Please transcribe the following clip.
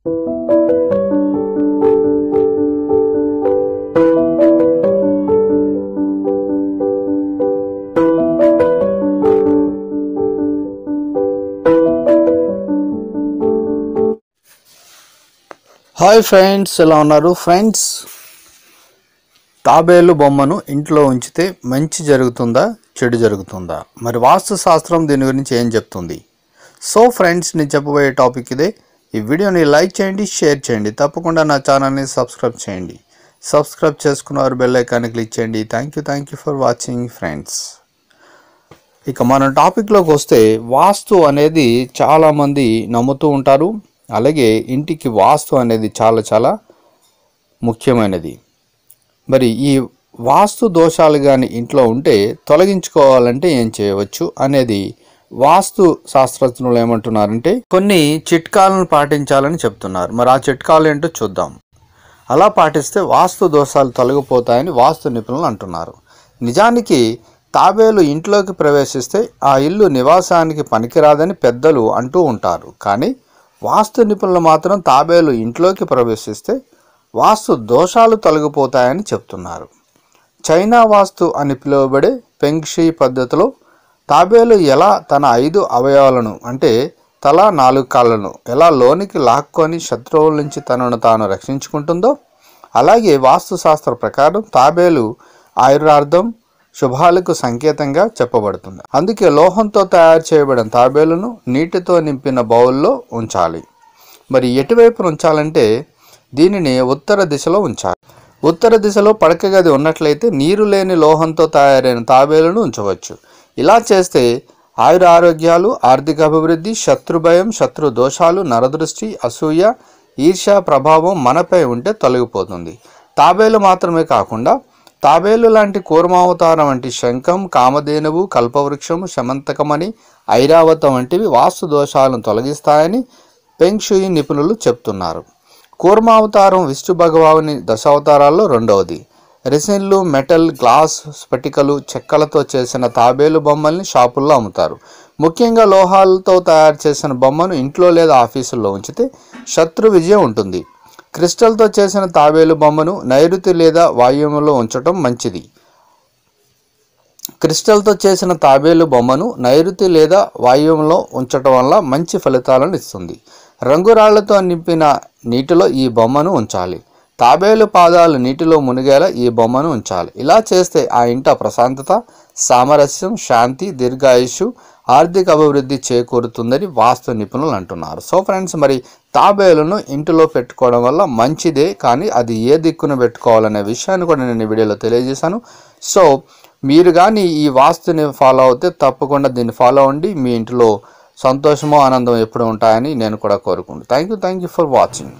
Hi friends ఎలా ఉన్నారు? Friends తాబేలు బొమ్మను ఇంట్లో ఉంచితే మంచి జరుగుతుందా? చెడు జరుగుతుందా? మరి వాస్తు శాస్త్రం దీని గురించి ఏం చెప్తుంది? సో ఫ్రెండ్స్ నేను చెప్పబోయే టాపిక్ ఇదే. ఈ వీడియోని లైక్ చేయండి షేర్ చేయండి. తప్పకుండా నా ఛానల్ని సబ్స్క్రైబ్ చేయండి. సబ్స్క్రైబ్ చేసుకున్నవారు బెల్ ఐకాన్ని క్లిక్ చేయండి. Thank you thank you for watching friends ఇక మన టాపిక్లోకి వస్తే వాస్తు అనేది చాలామంది నమ్ముతూ ఉంటారు. అలాగే ఇంటికి వాస్తు అనేది చాలా చాలా ముఖ్యమైనది. మరి ఈ వాస్తు దోషాలు కానీ ఇంట్లో ఉంటే తొలగించుకోవాలంటే ఏం చేయవచ్చు అనేది వాస్తు శాస్త్రజ్ఞులు ఏమంటున్నారంటే కొన్ని చిట్కాలను పాటించాలని చెప్తున్నారు. మరి ఆ చిట్కాలు ఏంటో చూద్దాం. అలా పాటిస్తే వాస్తు దోషాలు తొలగిపోతాయని వాస్తు నిపుణులు అంటున్నారు. నిజానికి తాబేలు ఇంట్లోకి ప్రవేశిస్తే ఆ ఇల్లు నివాసానికి పనికిరాదని పెద్దలు అంటూ ఉంటారు. కానీ వాస్తు నిపుణులు మాత్రం తాబేలు ఇంట్లోకి ప్రవేశిస్తే వాస్తు దోషాలు తొలగిపోతాయని చెప్తున్నారు. చైనా వాస్తు అని పిలువబడే పెంగ్షీ పద్ధతిలో తాబేలు ఎలా తన ఐదు అవయవాలను అంటే తల నాలుగు కాళ్ళను ఎలా లోనికి లాక్కొని శత్రువుల నుంచి తనను తాను రక్షించుకుంటుందో అలాగే వాస్తుశాస్త్ర ప్రకారం తాబేలు ఆయురార్థం శుభాలకు సంకేతంగా చెప్పబడుతుంది. అందుకే లోహంతో తయారు చేయబడిన తాబేలును నీటితో నింపిన బౌల్లో ఉంచాలి. మరి ఎటువైపు ఉంచాలంటే దీనిని ఉత్తర దిశలో ఉంచాలి. ఉత్తర దిశలో పడక గది ఉన్నట్లయితే నీరు లేని లోహంతో తయారైన తాబేలును ఉంచవచ్చు. ఇలా చేస్తే ఆయుర ఆరోగ్యాలు ఆర్థిక అభివృద్ధి శత్రుభయం శత్రు దోషాలు నరదృష్టి అసూయ ఈర్ష్య ప్రభావం మనపై ఉంటే తొలగిపోతుంది. తాబేలు మాత్రమే కాకుండా తాబేలు లాంటి కూర్మావతారం వంటి శంఖం కామధేనువు కల్పవృక్షము శమంతకమని ఐరావతం వంటివి వాస్తు దోషాలను తొలగిస్తాయని పెంక్షుయి నిపుణులు చెప్తున్నారు. కూర్మావతారం విష్ణు భగవాని దశావతారాల్లో రెండవది. రెసిన్లు మెటల్ గ్లాస్ స్ఫటికలు చెక్కలతో చేసిన తాబేలు బొమ్మల్ని షాపుల్లో అమ్ముతారు. ముఖ్యంగా లోహాలతో తయారు చేసిన బొమ్మను ఇంట్లో లేదా ఆఫీసుల్లో ఉంచితే శత్రు విజయం ఉంటుంది. క్రిస్టల్తో చేసిన తాబేలు బొమ్మను నైరుతి లేదా వాయువ్యంలో ఉంచటం మంచిది. క్రిస్టల్తో చేసిన తాబేలు బొమ్మను నైరుతి లేదా వాయువ్యంలో ఉంచటం వల్ల మంచి ఫలితాలను ఇస్తుంది. రంగురాళ్ళతో నింపిన నీటిలో ఈ బొమ్మను ఉంచాలి. తాబేలు పాదాలు నీటిలో మునిగేలా ఈ బొమ్మను ఉంచాలి. ఇలా చేస్తే ఆ ఇంట ప్రశాంతత సామరస్యం శాంతి దీర్ఘాయుషు ఆర్థిక అభివృద్ధి చేకూరుతుందని వాస్తు నిపుణులు అంటున్నారు. సో ఫ్రెండ్స్ మరి తాబేలును ఇంటిలో పెట్టుకోవడం వల్ల మంచిదే కానీ అది ఏ దిక్కున పెట్టుకోవాలనే విషయాన్ని కూడా నేను వీడియోలో తెలియజేశాను. సో మీరు కానీ ఈ వాస్తుని ఫాలో అవుతే తప్పకుండా దీన్ని ఫాలో అవ్వండి. మీ ఇంటిలో సంతోషము ఆనందం ఎప్పుడు ఉంటాయని నేను కూడా కోరుకుంటున్నాను. Thank you thank you for watching.